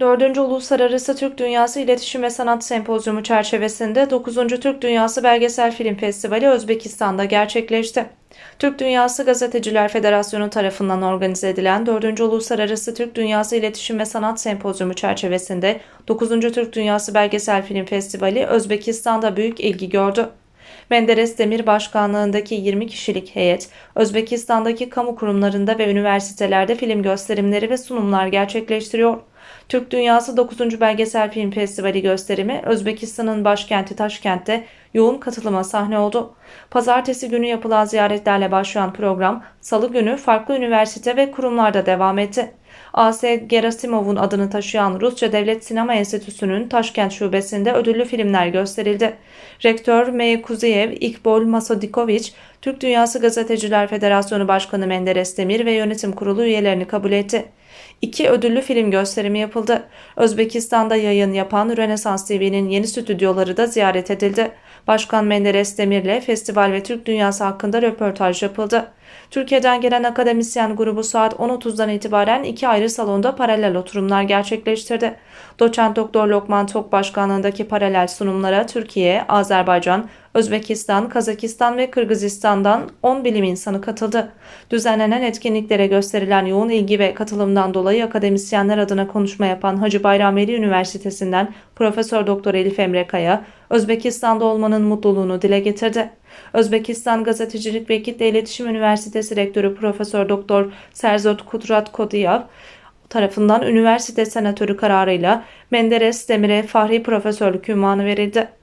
4. Uluslararası Türk Dünyası İletişim ve Sanat Sempozyumu çerçevesinde 9. Türk Dünyası Belgesel Film Festivali Özbekistan'da gerçekleşti. Türk Dünyası Gazeteciler Federasyonu tarafından organize edilen 4. Uluslararası Türk Dünyası İletişim ve Sanat Sempozyumu çerçevesinde 9. Türk Dünyası Belgesel Film Festivali Özbekistan'da büyük ilgi gördü. Menderes Demir Başkanlığındaki 20 kişilik heyet, Özbekistan'daki kamu kurumlarında ve üniversitelerde film gösterimleri ve sunumlar gerçekleştiriyor. Türk Dünyası 9. Belgesel Film Festivali gösterimi Özbekistan'ın başkenti Taşkent'te yoğun katılıma sahne oldu. Pazartesi günü yapılan ziyaretlerle başlayan program, salı günü farklı üniversite ve kurumlarda devam etti. A.S. Gerasimov'un adını taşıyan Rusça Devlet Sinema Enstitüsü'nün Taşkent Şubesi'nde ödüllü filmler gösterildi. Rektör M. Kuzeyev, İkbol Masodikoviç, Türk Dünyası Gazeteciler Federasyonu Başkanı Menderes Demir ve yönetim kurulu üyelerini kabul etti. İki ödüllü film gösterimi yapıldı. Özbekistan'da yayın yapan Rönesans TV'nin yeni stüdyoları da ziyaret edildi. Başkan Menderes Demir'le festival ve Türk dünyası hakkında röportaj yapıldı. Türkiye'den gelen akademisyen grubu saat 10.30'dan itibaren iki ayrı salonda paralel oturumlar gerçekleştirdi. Doçent Doktor Lokman Tok başkanlığındaki paralel sunumlara Türkiye, Azerbaycan, Özbekistan, Kazakistan ve Kırgızistan'dan 10 bilim insanı katıldı. Düzenlenen etkinliklere gösterilen yoğun ilgi ve katılımdan dolayı akademisyenler adına konuşma yapan Hacı Bayramveli Üniversitesi'nden Profesör Doktor Elif Emre Kaya, Özbekistan'da olmanın mutluluğunu dile getirdi. Özbekistan Gazetecilik ve Kitle İletişim Üniversitesi Rektörü Profesör Doktor Serzot Kudrat Kodiyav tarafından üniversite senatörü kararıyla Menderes Demir'e Fahri Profesörlük ünvanı verildi.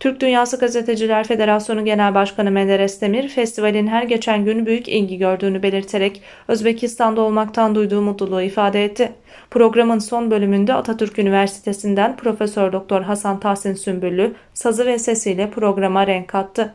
Türk Dünyası Gazeteciler Federasyonu Genel Başkanı Menderes Demir, festivalin her geçen gün büyük ilgi gördüğünü belirterek Özbekistan'da olmaktan duyduğu mutluluğu ifade etti. Programın son bölümünde Atatürk Üniversitesi'nden Profesör Doktor Hasan Tahsin Sümbüllü sazı ve sesiyle programa renk kattı.